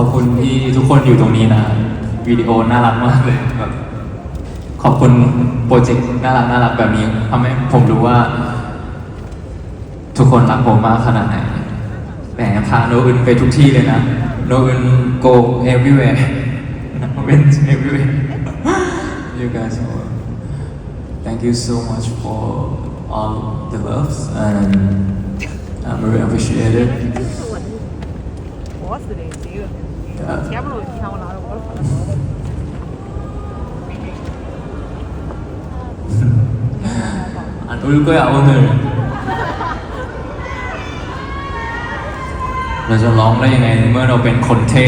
ขอบคุณที่ทุกคนอยู่ตรงนี้นะวิดีโอน่ารักมากเลยแบบขอบคุณโปรเจกต์น่ารักน่ารักแบบนี้ทำให้ผมรู้ว่า ทุกคนรักผมมากขนาดไหนแหมพาโนอึนไปทุกที่เลยนะโนอึน go everywhere โนอึน everywhere you guys are thank you so much for all the loves and I'm really appreciate it 我是的，这个啊天不漏，你看我拿着我的。 안 울 거야 오늘. เราจะร้องได้ยังไงเมื่อเราเป็นคนเท่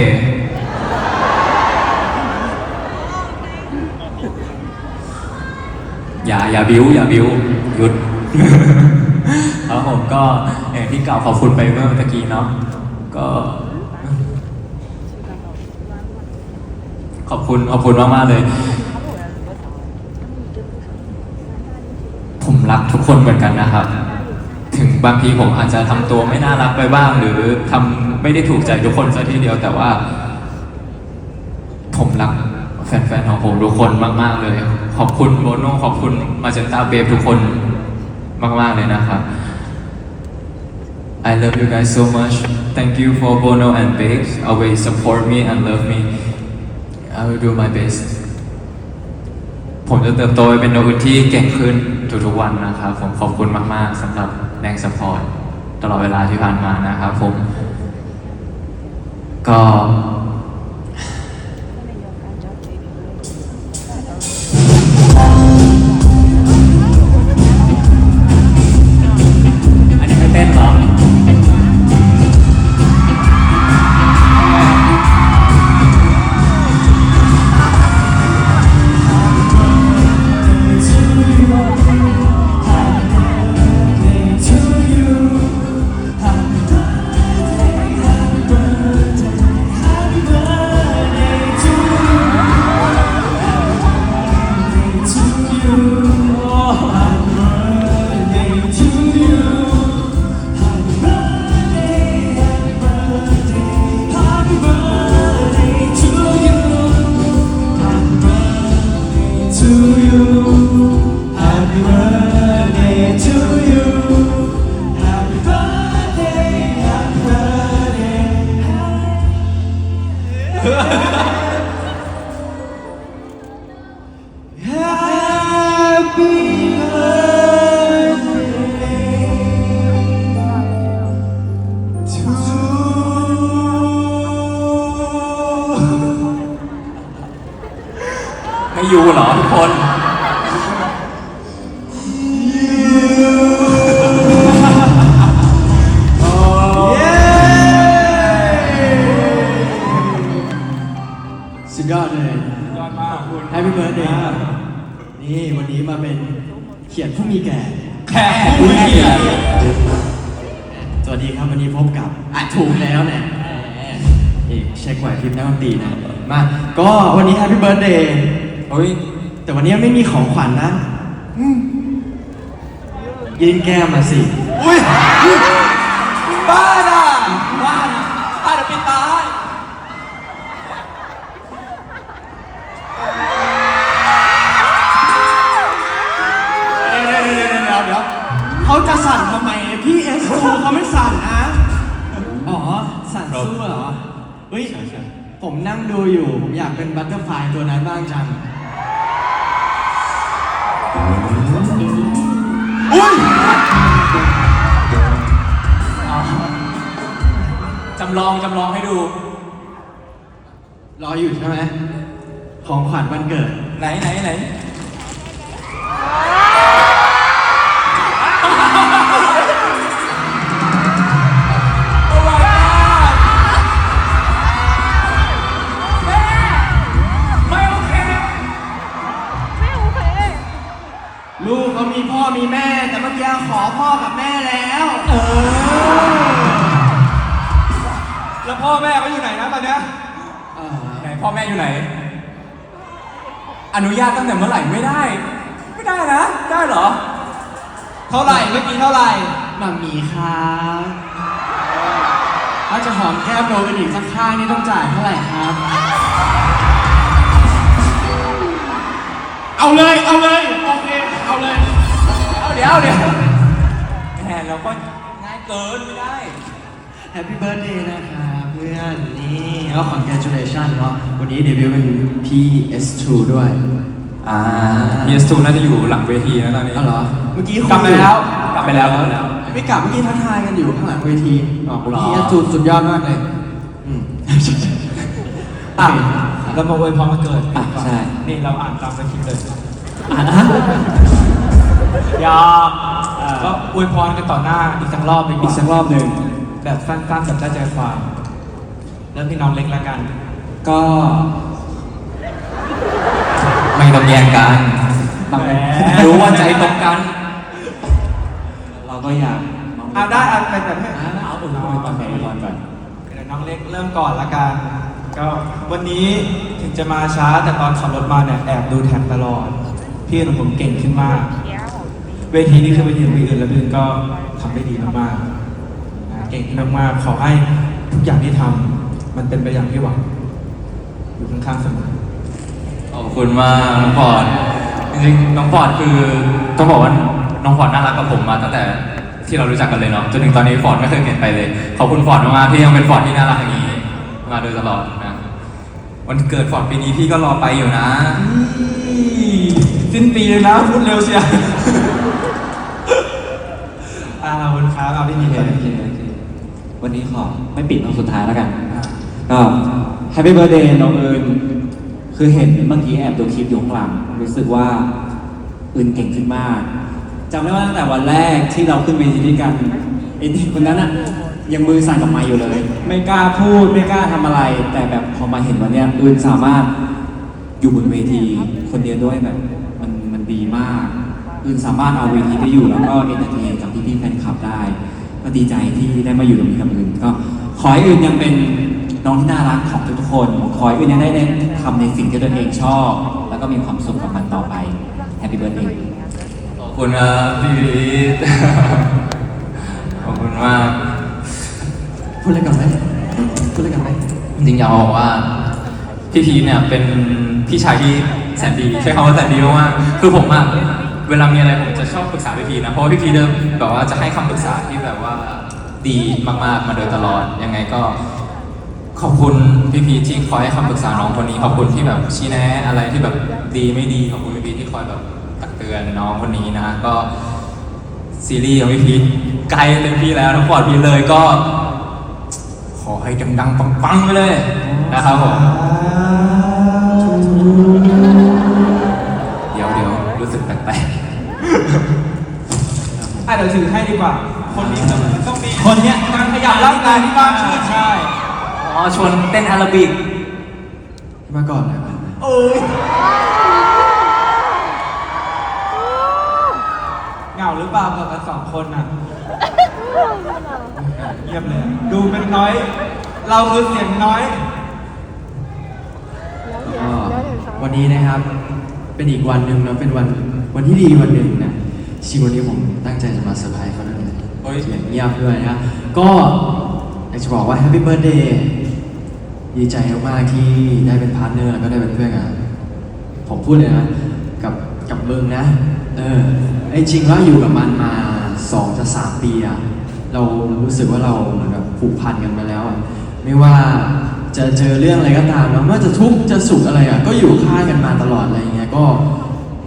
อย่าอย่าบิ้วอย่าบิ้วหยุด แล้วผมก็อย่างที่กล่าวขอบคุณไปเมื่อตะกี้เนาะก็ ขอบคุณขอบคุณมากๆเลย ผมรักทุกคนเหมือนกันนะครับ ถึงบางทีผมอาจจะทำตัวไม่น่ารักไปบ้าง หรือทำไม่ได้ถูกใจทุกคนซะทีเดียวแต่ว่า ผมรักแฟนๆของผมทุกคนมาก ๆ เลย ขอบคุณโบโน่ขอบคุณมาเจนตาเบฟทุกคนมาก ๆ เลยนะครับ I love you guys so much. Thank you for Bono and Babes. Always support me and love me. I will do my best. ผมจะเติบโตไปเป็นโนอื่นที่เก่งขึ้นทุกๆวันนะครับผมขอบคุณมากๆสำหรับแรงสปอร์ตตลอดเวลาที่ผ่านมานะครับผม ก็ เหรอทุกคนสุดยอดเลยยอดมากคุณแฮปปี้เบิร์ดเดย์นี่วันนี้มาเป็นเขียนผู้มีแก่แค่ผู้มีเกียรติสวัสดีครับวันนี้พบกับอะถูกแล้วเนี่ยแหมอีกเช็คไหวพริบนักดนตรีนะ มา ก็วันนี้แฮปปี้ เบิร์ดเดย์เฮ้ย แต่วันนี้ไม่มีของขวัญนะอืมยิงแก้มมาสิ อุ้ยบ้าน่ะบ้าน่ะบ้าเดี๋ยวปิดตาให้เดี๋ยวเดี๋ยวเดี๋ยวเดี๋ยวเดี๋ยวเขาจะสั่นทำไมพี่เอสซูเขาไม่สั่นนะ อ๋อ สั่นสู้เหรอ เฮ้ย ผมนั่งดูอยู่ ผมอยากเป็นบัตเตอร์ฟลายตัวนั้นบ้างจังำลองจำลองให้ดู รออยู่ใช่ไหมของขวัญวันเกิด ไหนไหนไหนลูกเขามีพ่อมีแม่ แต่เมื่อกี้ขอพ่อกับแม่แล้ว เออ แล้วพ่อแม่เขาอยู่ไหนนะตอนเนี้ยเออไหนพ่อแม่อยู่ไหน อนุญาตตั้งแต่เมื่อไหร่ไม่ได้ ไม่ได้นะ ได้เหรอเท่าไหร่เมื่อกี้เท่าไหร่ หมัมหมีครับถ้าจะหอมแก้มโดนกันอีกสักข้างนี่ต้องจ่ายเท่าไหร่ครับ เอาเลย เอาเลยโอเคเอาเลย เอาเดี๋ยวเดี๋ยวแหมเราก็ง่ายเกินไม่ได้ Happy Birthday นะครับเพื่อนนี่ก็ congratulation เนาะวันนี้เดบิวต์เป็น PS2 ด้วยอ่า PS2 น่าจะอยู่หลังเวทีนะตอนนี้อ๋อเหรอเมื่อกี้คุยกลับไปแล้วกลับไปแล้วกลับไปแล้วไม่กลับเมื่อกี้ทักทายกันอยู่ข้างหลังเวทีอ๋อหรอ PS2 สุดยอดมากเลยอืมอะเรามาอวยพรมาเกิดอะใช่ นี่เราอ่านตามสคริปต์เลยอ่านนะยอมก็อวยพรกันต่อหน้าอีกสักรอบดีกอีกว่าสักรอบหนึ่งแบบสั้นๆแบบได้ใจความเริ่มที่น้องเล็กแล้วกัน ก็ ไม่ต้องแย่งกันบางแหม รู้ว่าใจตรงกัน เราก็อยากเอาได้เอาไปแบบให้ อ่าเอาอุ่นๆก่อนอุ่นๆก่อน เดี๋ยวน้องเล็กเริ่มก่อนละกัน ก็วันนี้ถึงจะมาช้าแต่ตอนขับรถมาเนี่ยแอบดูแท็บตลอด พี่ของผมเก่งขึ้นมาก เวทีนี้คือเวทีของพี่อื่นแล้วพี่อื่นก็ทำได้ดีมากๆนะเก่งขึ้นมากๆขอให้ทุกอย่างที่ทำ มันเป็นไปอย่างที่หวัง อยู่ข้างๆเสมอขอบคุณมากน้องฟอร์ดจริงๆน้องฟอร์ดคือต้องบอกว่าน้องฟอร์ดน่ารักกับผมมาตั้งแต่ที่เรารู้จักกันเลยเนาะจนถึงตอนนี้ฟอร์ดไม่เคยเปลี่ยนไปเลย ขอบคุณฟอร์ดมากๆที่ยังเป็นฟอร์ดที่น่ารักอย่างนี้ มาโดยตลอดนะวันเกิดฟอร์ดปีนี้พี่ก็รอไปอยู่นะสิ้นปีเลยนะพูดเร็วเชียวอ่าขอบคุณครับเอาพี่มีโอเลยเคโอเคโอเควันนี้ขอไม่ปิดตรงสุดท้ายแล้วกัน ก็ Happy Birthday น้องเอิญคือเห็นเมื่อกี้แอบดูคลิปอยู่ข้างหลังรู้สึกว่าเอิญเก่งขึ้นมากจำได้ว่าตั้งแต่วันแรกที่เราขึ้นเวทีด้วยกันไอ้เด็กคนนั้นอะยังมือสั่นกับไม้อยู่เลย ไม่กล้าพูดไม่กล้าทำอะไร แต่แบบพอมาเห็นวันเนี้ยเอิญสามารถอยู่บนเวทีคนเดียวด้วยแบบมันมันดีมากอื่นสามารถเอาเวทีได้อยู่แล้วก็เอนเตอร์เทนกับพี่ๆแฟนคลับได้ก็ดีใจที่ได้มาอยู่ตรงนี้กับอื่นก็ขอให้อื่นยังเป็น น้องที่น่ารักของทุกๆคนขอให้อื่นยังได้ได้ทำในสิ่งที่ตัวเองชอบ แล้วก็มีความสุขกับมันต่อไป Happy Birthday ขอบคุณครับพี่พีทขอบคุณมากพูดอะไรกันไหมพูดอะไรกันไหมจริงๆอยากบอกว่าพี่พีทเนี่ยเป็นพี่ชายที่แสนดีใช้คำว่าแสนดีมากๆคือผมอะเวลามีอะไรผมจะชอบปรึกษาพี่พีทนะเพราะว่าพี่พีทเนี่ยแบบว่าจะให้คำปรึกษาที่แบบว่าดีมากๆมาโดยตลอดยังไงก็ ขอบคุณพี่พีทที่คอยให้คำปรึกษาน้องคนนี้ ขอบคุณที่แบบชี้แนะอะไรที่แบบดีไม่ดีขอบคุณพี่พีทที่คอยแบบตักเตือนน้องคนนี้นะก็ซีรีส์ของพี่พีทใกล้เต็มที่แล้วทั้งปอดพีทเลยก็ ขอให้ดังๆปังๆไปเลยนะครับผมเดี๋ยวเดี๋ยวรู้สึกแปลกอะเดี๋ยวถือให้ดีกว่า คนนี้ต้องต้องมีคนเนี้ยการขยับร่างกายที่มากขึ้นใช่ๆอ๋อ ชวนเต้นอาราบิกมาก่อนนะโอ้ยเหงาหรือเปล่ากับกันสองคนน่ะเยี่ยมเลย ดูเป็นน้อย เราคือเสียงน้อย ก็วันนี้นะครับ เป็นอีกวันหนึ่งเนาะเป็นวันวันที่ดีวันหนึ่งนะชีวันนี้ผมตั้งใจจะมาเซอร์ไพรส์เขาด้วยเฮ้ยเสียงเงียบด้วยนะก็อยากจะบอกว่า Happy Birthday ดี ใจมากๆที่ได้เป็นพาร์ทเนอร์แล้วก็ได้เป็นเพื่อนกันผมพูดเลยนะกับกับมึงนะ เออไอ้จริงว่าอยู่กับมันมาสองจะสามปีอะเรารู้สึกว่าเราเหมือนกับผูกพันกันมาแล้วอะไม่ว่าจะเจอเรื่องอะไรก็ตามแล้วไม่ว่าจะทุกข์จะสุขอะไรอะก็อยู่ข้างกันมาตลอดอะไรอย่างเงี้ยก็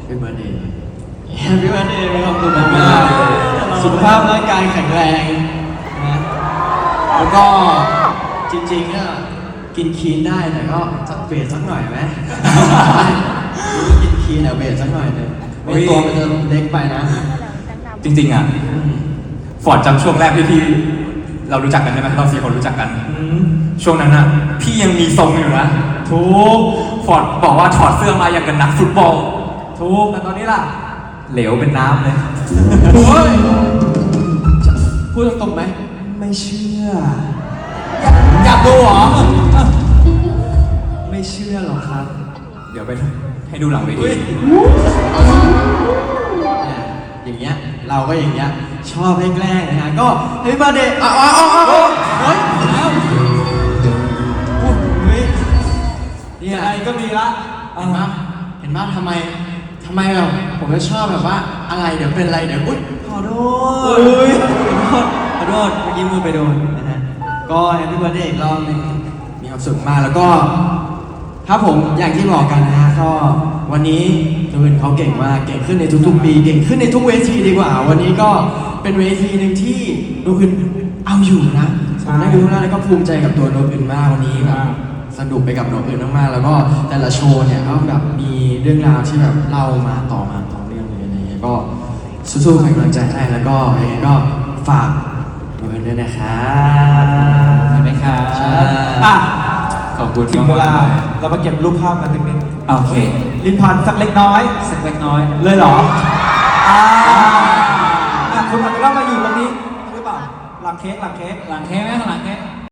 Happy Birthday Happy Birthday มีความสุขมากๆสุขภาพร่างกายแข็งแรงนะแล้วก็จริงๆก็ กินคีนได้แต่ก็จะเบรดสักหน่อยไหมรู้ว่ากินคีนแต่เบรดสักหน่อยหนึงไม่งั้นตัวมันจะเล็กไปนะ จริง ๆอะฟอร์ดจำช่วงแรกที่พี่เรารู้จักกันใช่ไหมเราสี่คนรู้จักกัน ช่วงนั้นอะ พี่ยังมีทรงอยู่นะถูกฟอร์ดบอกว่าถอดเสื้อมาอย่างกับนักฟุตบอลถูกแต่ตอนนี้ล่ะ เหลวเป็นน้ำเลยโอ้ยพูดตรงๆไหมไม่เชื่ออยาก ดูเหรอ ไม่เชื่อหรอกครับ เดี๋ยวไปให้ดูหลังเวทีเนี่ยอย่างเงี้ย เราก็อย่างเงี้ย ชอบให้แกล้งนะฮะ ก็เฮ้ยมาเดย์อ๋ออ๋ออ๋ออ๋อเฮ้ยแล้วโอ้โหเนี่ยอะไรก็มีละเห็นปะเห็นปะทำไมทำไมแบบผมจะชอบแบบว่าอะไรเดี๋ยวเป็นอะไรเดี๋ยว อุ้ยขอโทษอุ้ยขอโทษเมื่อกี้มือไปโดนนะฮะ ก็แฮปปี้เบิร์ดเดย์อีกรอบหนึงมีความสุขมากแล้วก็ครับผมอย่างที่บอกกันนะฮะก็วันนี้ตูนเขาเก่งมากเก่งขึ้นในทุกๆปี เก่งขึ้นในทุกเวทีดีกว่า วันนี้ก็เป็นเวทีหนึ่งที่โนอึนเอาอยู่นะผมได้ดูแล้วแล้วก็ภูมิใจกับตัวโนอึนมากวันนี้แบบสนุกไปกับโนอึนมากๆ แล้วก็แต่ละโชว์เนี่ยก็แบบมีเรื่องราวที่แบบเล่ามาต่อมาต่อเรื่องเลยอะไรเงี้ยก็สู้ๆเป็นกำลังใจให้แล้วก็ยังไงก็ฝากโนอึน ด้วยนะครับเห็นไหมครับใช่อะขอบคุณถึงมากเวลาๆเลยเรามาเก็บรูปภาพกันนิดนึงโอเคลินพันธ์สักเล็กน้อย สักเล็กน้อย เลยเหรออ่าอะคุณอาจจะต้องมาอยู่ตรงนี้หรือเปล่าหลังเค้กหลังเค้กหลังเค้กไหมหลังเค้ก